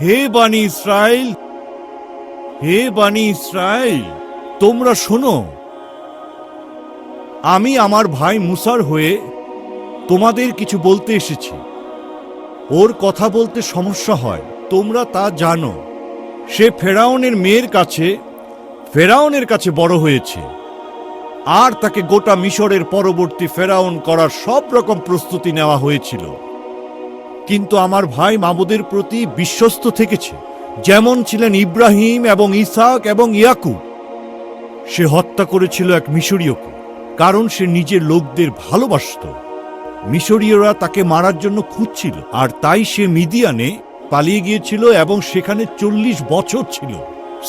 হে বানি ইসরায়েল হে বাণী ইসরায়েল তোমরা শোনো। আমি আমার ভাই মুসার হয়ে তোমাদের কিছু বলতে এসেছি। ওর কথা বলতে সমস্যা হয়, তোমরা তা জানো। সে ফেরাউনের মেয়ের কাছে, ফেরাউনের কাছে বড় হয়েছে। আর তাকে গোটা মিশরের পরবর্তী ফেরাউন করার সব রকম প্রস্তুতি নেওয়া হয়েছিল। কিন্তু আমার ভাই মাবুদের প্রতি বিশ্বস্ত থেকেছে। যেমন ছিলেন ইব্রাহিম এবং ইসাক এবং ইয়াকুব। সে হত্যা করেছিল এক মিশরীয়কে, কারণ সে নিজের লোকদের ভালোবাসত। মিশরীয়রা তাকে মারার জন্য খুঁজছিল, আর তাই সে মিদিয়ানে পালিয়ে গিয়েছিল এবং সেখানে চল্লিশ বছর ছিল।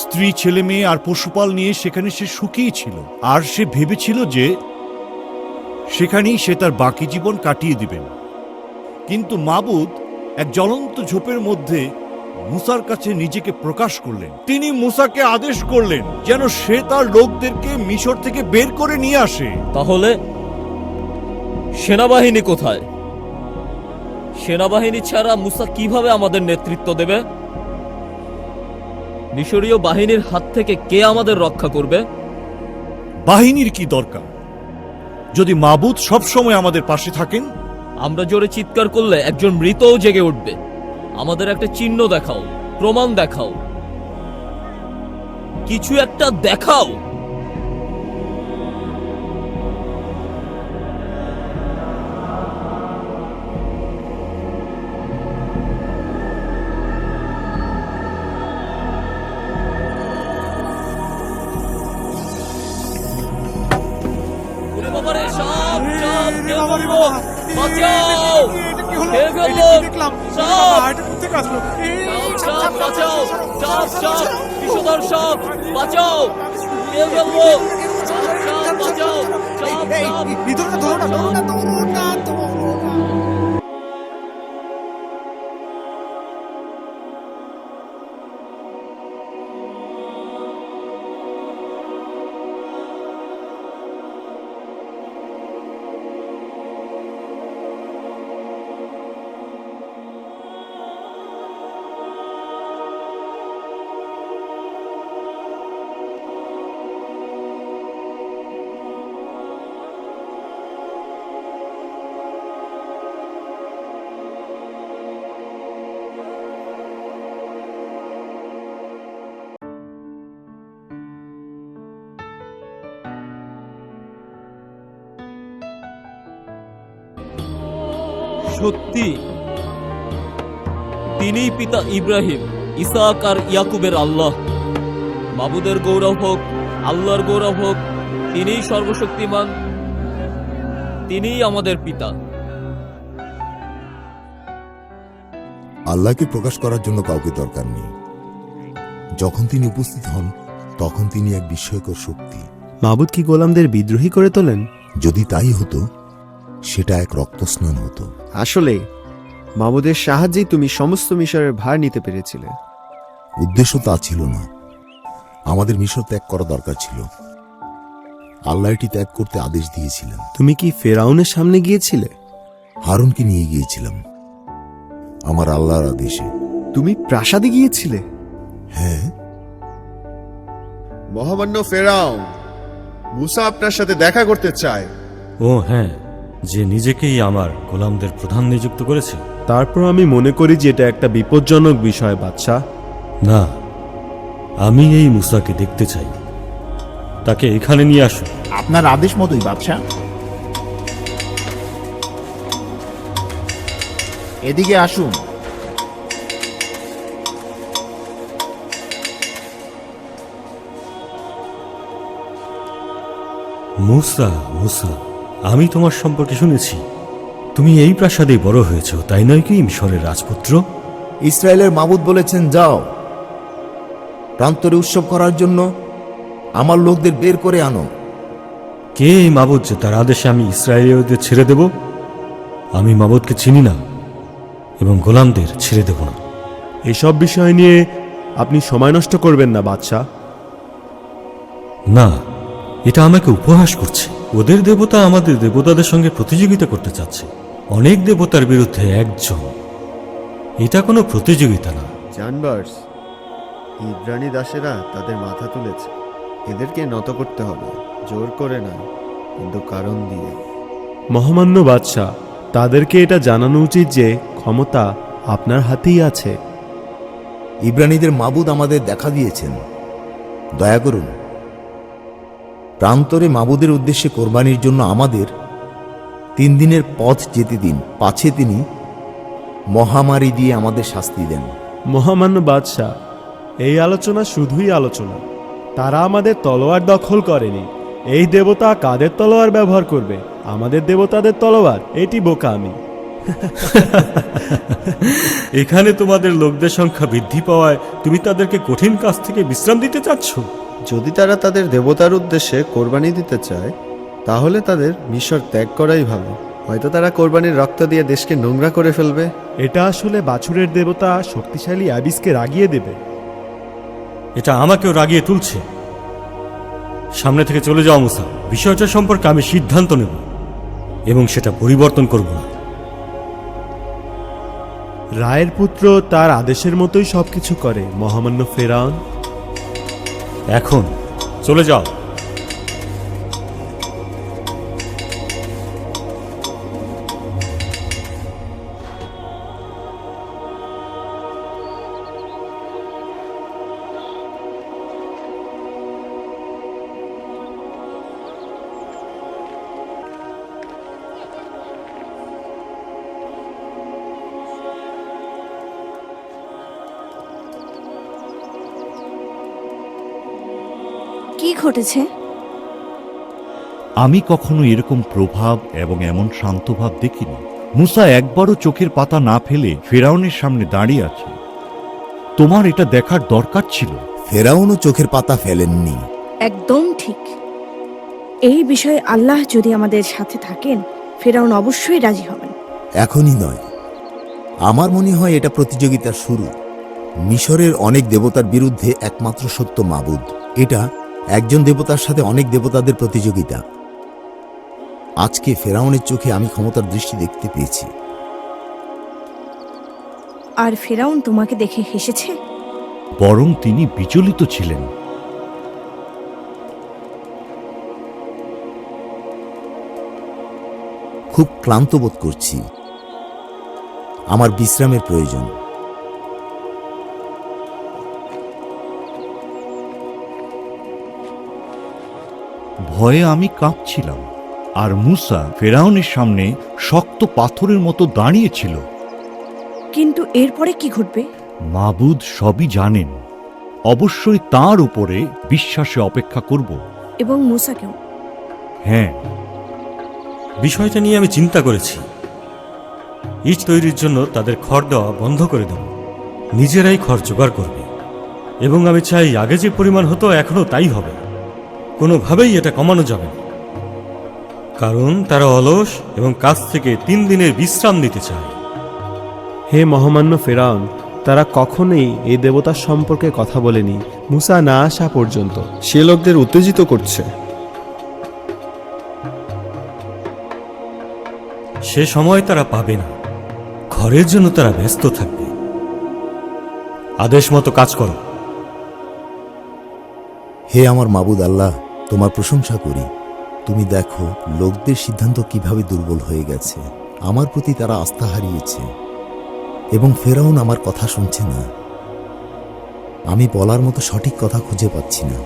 স্ত্রী, ছেলে মেয়ে আর পশুপাল নিয়ে সেখানে সে সুখী ছিল, আর সে ভেবেছিল যে সেখানেই সে তার বাকি জীবন কাটিয়ে দিবেন। কিন্তু মাবুদ এক জ্বলন্ত ঝোপের মধ্যে মুসার কাছে নিজেকে প্রকাশ করলেন। তিনি মুসাকে আদেশ করলেন যেন সে তার লোকদেরকে মিশর থেকে বের করে নিয়ে আসে। তাহলে সেনাবাহিনী কোথায়? সেনাবাহিনী ছাড়া মুসা কীভাবে আমাদের নেতৃত্ব দেবে? মিশরীয় বাহিনীর হাত থেকে কে আমাদের রক্ষা করবে? বাহিনীর কি দরকার? যদি মাবুদ সবসময় আমাদের পাশে থাকেন আমরা জোরে চিৎকার করলে একজন মৃতও জেগে উঠবে। আমাদের একটা চিহ্ন দেখাও, প্রমাণ দেখাও। কিছু একটা দেখাও। খেয়ে দেখলাম সাপ! সাপ, সাপ, বাঁচাও! সাপ, সাপ, বিষধর সাপ, বাঁচাও! বাঁচাও! সাপ, সাপ! সত্যি। তিনিই পিতা ইব্রাহিম ইসাক আর ইয়াকুবের আল্লাহ। মাবুদের গৌরব হোক আল্লাহর গৌরব হোক তিনিই সর্বশক্তিমান তিনিই আমাদের পিতা। আল্লাহকে প্রকাশ করার জন্য কাউকে দরকার নেই। যখন তিনি উপস্থিত হন তখন তিনি এক বিস্ময়কর শক্তি। মাবুদ কি গোলামদের বিদ্রোহী করে তোলেন? যদি তাই হতো সেটা এক রক্তস্নান হতো। আসলে মাবুদের সাহায্যেই তুমি সমস্ত মিশরের ভার নিতে পেরেছিলে। উদ্দেশ্য তা ছিল না। আমাদের মিশর ত্যাগ করা দরকার ছিল। আল্লাহ এটি ত্যাগ করতে আদেশ দিয়েছিলেন। তুমি কি ফেরাউনের সামনে গিয়েছিলে? হারুনকে নিয়ে গিয়েছিলাম। আমার আল্লাহর আদেশে। তুমি প্রাসাদে গিয়েছিলে? হ্যাঁ। মহামান্য ফেরাও মুসা আপনার সাথে দেখা করতে চায়। ও হ্যাঁ। যে নিজেকেই আমার গোলামদের প্রধান নিযুক্ত করেছে। তারপর আমি মনে করি যে এটা একটা বিপজ্জনক বিষয় বাচ্চা না আমি এই মুসাকে দেখতে চাই। তাকে এখানে নিয়ে আসো আপনার আদেশ মতোই বাদশাহ। এদিকে আসুন। মুসা মুসা। আমি তোমার সম্পর্কে শুনেছি। তুমি এই প্রাসাদে বড় হয়েছ তাই নয় কি মিশরের রাজপুত্র? ইসরায়েলের মাবুদ বলেছেন যাও। প্রান্তরে উৎসব করার জন্য আমার লোকদের বের করে আনো। কে এই মাবুদ যে তার আদেশে আমি ইসরায়েলীয়দের ছেড়ে দেব? আমি মাবুদকে চিনি না এবং গোলামদের ছেড়ে দেব না। এসব বিষয় নিয়ে আপনি সময় নষ্ট করবেন না বাদশা না এটা আমাকে উপহাস করছে। ওদের দেবতা আমাদের দেবতাদের সঙ্গে প্রতিযোগিতা করতে চাচ্ছে। অনেক দেবতার বিরুদ্ধে একজন। এটা কোনো প্রতিযোগিতা না। জানবার্স ইব্রানি দাসেরা তাদের মাথা তুলেছে। এদেরকে নত করতে হবে জোর করে না কিন্তু কারণ দিয়ে। মহামান্য বাদশাহ তাদেরকে এটা জানানো উচিত যে ক্ষমতা আপনার হাতেই আছে। ইব্রানিদের মাবুদ আমাদের দেখা দিয়েছেন। দয়া করুন প্রান্তরে মাবুদের উদ্দেশ্যে কোরবানির জন্য আমাদের তিন দিনের পথ যেতে দিন, পাছে তিনি মহামারী দিয়ে আমাদের শাস্তি দেন। মহামান্য বাদশাহ, এই আলোচনা শুধুই আলোচনা। তারা আমাদের তলোয়ার দখল করেনি। এই দেবতা কাদের তলোয়ার ব্যবহার করবে? আমাদের দেবতাদের তলোয়ার, এটি বোকামি। এখানে তোমাদের লোকদের সংখ্যা বৃদ্ধি পাওয়ায় তুমি তাদেরকে কঠিন কাজ থেকে বিশ্রাম দিতে চাচ্ছ? যদি তারা তাদের দেবতার উদ্দেশ্যে কোরবানি দিতে চায় তাহলে তাদের মিশর ত্যাগ করাই ভালো। হয়তো তারা কোরবানির রক্ত দিয়ে দেশকে নোংরা করে ফেলবে। এটা আসলে বাছুরের দেবতা শক্তিশালী আবিসকে রাগিয়ে দেবে। এটা আমাকেও রাগিয়ে তুলছে। সামনে থেকে চলে যাও মুসা। বিষয়টা সম্পর্কে আমি সিদ্ধান্ত নেব এবং সেটা পরিবর্তন করব না। রায়ের পুত্র তার আদেশের মতোই সবকিছু করে মহামান্য ফেরাউন। এখন চলে যাও। কি ঘটেছে? আমি কখনো এরকম প্রভাব এবং এমন শান্তভাব দেখিনি। মুসা একবারও চোখের পাতা না ফেলে ফেরাউনের সামনে দাঁড়িয়ে আছে। তোমার এটা দেখার দরকার ছিল। ফেরাউনও চোখের পাতা ফেলেননি। একদম ঠিক। এই বিষয়ে আল্লাহ যদি আমাদের সাথে থাকেন ফেরাউন অবশ্যই রাজি হবেন। এখনই নয়। আমার মনে হয় এটা প্রতিযোগিতার শুরু। মিশরের অনেক দেবতার বিরুদ্ধে একমাত্র সত্য মাবুদ। এটা একজন দেবতার সাথে অনেক দেবতাদের প্রতিযোগিতা। আজকে ফেরাউনের চোখে আমি ক্ষমতার দৃষ্টি দেখতে পেয়েছি। আর ফেরাউন তোমাকে দেখে হেসেছে? বরং তিনি বিচলিত ছিলেন। খুব ক্লান্ত বোধ করছি। আমার বিশ্রামের প্রয়োজন। ভয়ে আমি কাঁপছিলাম আর মুসা ফেরাউনের সামনে শক্ত পাথরের মতো দাঁড়িয়েছিল। কিন্তু এরপরে কি ঘটবে? মাবুদ সবই জানেন। অবশ্যই তার উপরে বিশ্বাসে অপেক্ষা করব। এবং মুসাকেও। হ্যাঁ। বিষয়টা নিয়ে আমি চিন্তা করেছি। ইট তৈরির জন্য তাদের খড় দেওয়া বন্ধ করে দেব। নিজেরাই খড় জোগাড় করবে। এবং আমি চাই আগে যে পরিমাণ হতো এখনও তাই হবে। কোনোভাবেই এটা কমানো যাবে না। কারণ তারা অলস এবং কাজ থেকে তিন দিনের বিশ্রাম দিতে চায়। হে মহামান্য ফেরাউন তারা কখনোই এই দেবতার সম্পর্কে কথা বলেনি। মুসা না আসা পর্যন্ত সে লোকদের উত্তেজিত করছে। সে সময় তারা পাবে না। ঘরের জন্য তারা ব্যস্ত থাকবে। আদেশ মতো কাজ করো। হে আমার মাবুদ আল্লাহ তোমার প্রশংসা করি। তুমি দেখো, লোকদের সিদ্ধান্ত কীভাবে দুর্বল হয়ে গেছে। আমার প্রতি তারা আস্থা হারিয়েছে। এবং ফেরাউন আমার কথা শুনছে না। আমি বলার মতো সঠিক কথা খুঁজে পাচ্ছি না।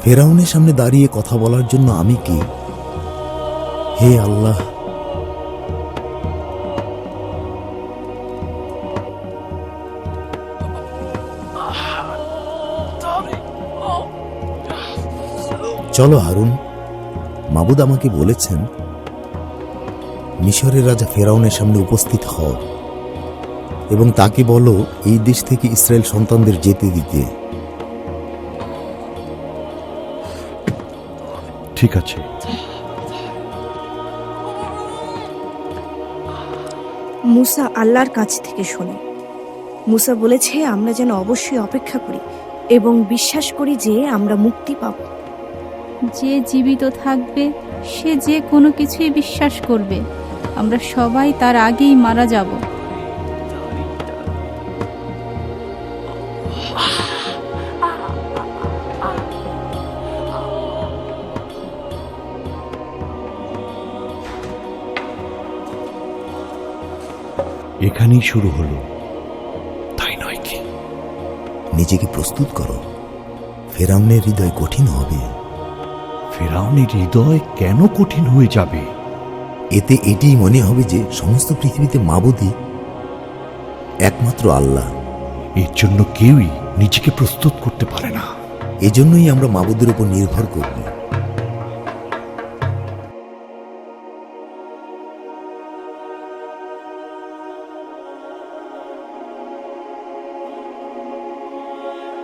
ফেরাউনের সামনে দাঁড়িয়ে কথা বলার জন্য আমি কি? হে আল্লাহ চলো হারুন মাবুদ আমাকে বলেছেন মিশরের রাজা ফেরাউনের সামনে উপস্থিত হও এবং তাকে বলো এই দেশ থেকে ইসরায়েল সন্তানদের যেতে দিতে। ঠিক আছে। মুসা আল্লাহর কাছ থেকে শোনে। মুসা বলেছে আমরা যেন অবশ্যই অপেক্ষা করি এবং বিশ্বাস করি যে আমরা মুক্তি পাব। যে জীবিত থাকবে সে যে কোনো কিছুই বিশ্বাস করবে। আমরা সবাই তার আগেই মারা যাব। এখানেই শুরু হলো। তাই নয় কি? নিজেকে প্রস্তুত করো। ফেরাউনের হৃদয় কঠিন হবে। ফেরাউনের হৃদয় কেন কঠিন হয়ে যাবে? এতে এটিই মনে হবে যে সমস্ত পৃথিবীতে মাবুদি একমাত্র আল্লাহ। এর জন্য কেউই নিজেকে প্রস্তুত করতে পারে না। এজন্যই আমরা মাবুদের উপর নির্ভর করব